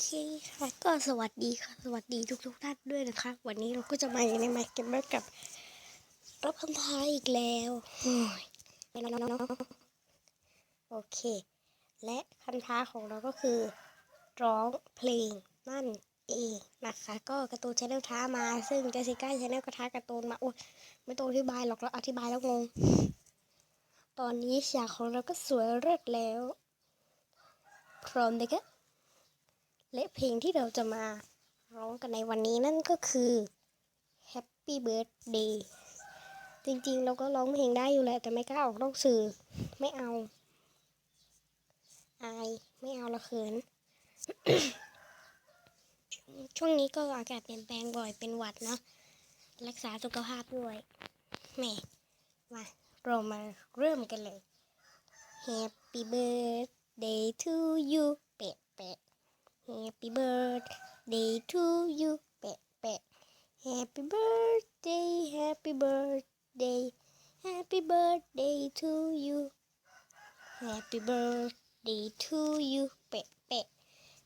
เคค่ะก็สวัสดีค่ะ สวัสดีทุกทุกๆท่านด้วยนะคะ วันนี้เราก็จะมาในไมค์เกมเมอร์กับรับคำท้ายอีกแล้วโอ้ยโอเค และคำท้าของเราก็คือร้องเพลงนั่นเองนะคะ ก็การ์ตูนชาแนลท้ามา ซึ่งเจสสิก้าชาแนลก็ท้าการ์ตูนมาโอ้ไม่ต้องอธิบายหรอกเราอธิบายแล้วงง ตอนนี้ฉากของเราก็สวยเลิศแล้ว พร้อมเลยกะ และเพลงที่เราจะมาร้องกันในวันนี้นั่นก็คือ Happy Birthday จริงๆ เราก็ร้องเพลงได้อยู่แหละแต่ไม่กล้าออกนอกสื่อไม่เอา อาย ไม่เอาละเขิน ช่วงนี้ก็อากาศเปลี่ยนแปลงบ่อยเป็นหวัดเนาะรักษาสุขภาพด้วยแม่มาเรามาเริ่มกันเลย Happy birthday to you เปะเปะ Happy birthday to you เปะเปะ Happy birthday Happy birthday Happy birthday to you Happy birthday to you เปะเปะ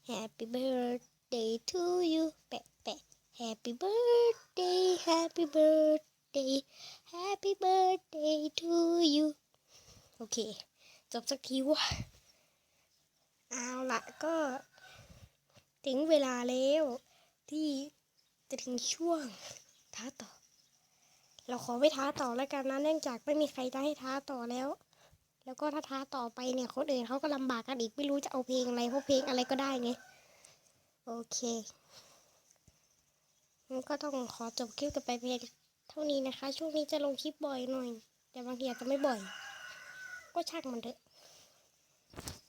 Happy birthday to you เปะเปะ Happy birthday Happy birthday Happy birthday to you โอเค จบสักทีวะเอาละก็ ถึงเวลาแล้ว ที่จะถึงช่วงท้าต่อ เราขอไม่ท้าต่อแล้วกันนะเนื่องจากไม่มีใครจะให้ท้าต่อแล้ว แล้วก็ถ้าท้าต่อไปเนี่ยคนอื่นเขาก็ลำบากกันอีกไม่รู้จะเอาเพลงอะไรเพราะเพลงอะไรก็ได้ไงโอเคงั้นก็ต้องขอจบคลิปกันไปเพียงเท่านี้นะคะ ช่วงนี้จะลงคลิปบ่อยหน่อย แต่บางทีอาจจะไม่บ่อย ก็ช่างมันเถอะ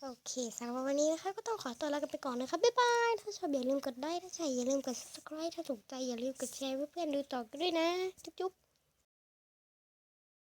โอเคสำหรับวันนี้นะคะก็ต้องขอตัวลากันไปก่อนนะครับ บ๊ายบาย ถ้าชอบอย่าลืมกดไลค์ถ้าใช่อย่าลืมกด subscribe ถ้าถูกใจอย่าลืมกดแชร์เพื่อนๆดูต่อกันด้วยนะ จุ๊บๆ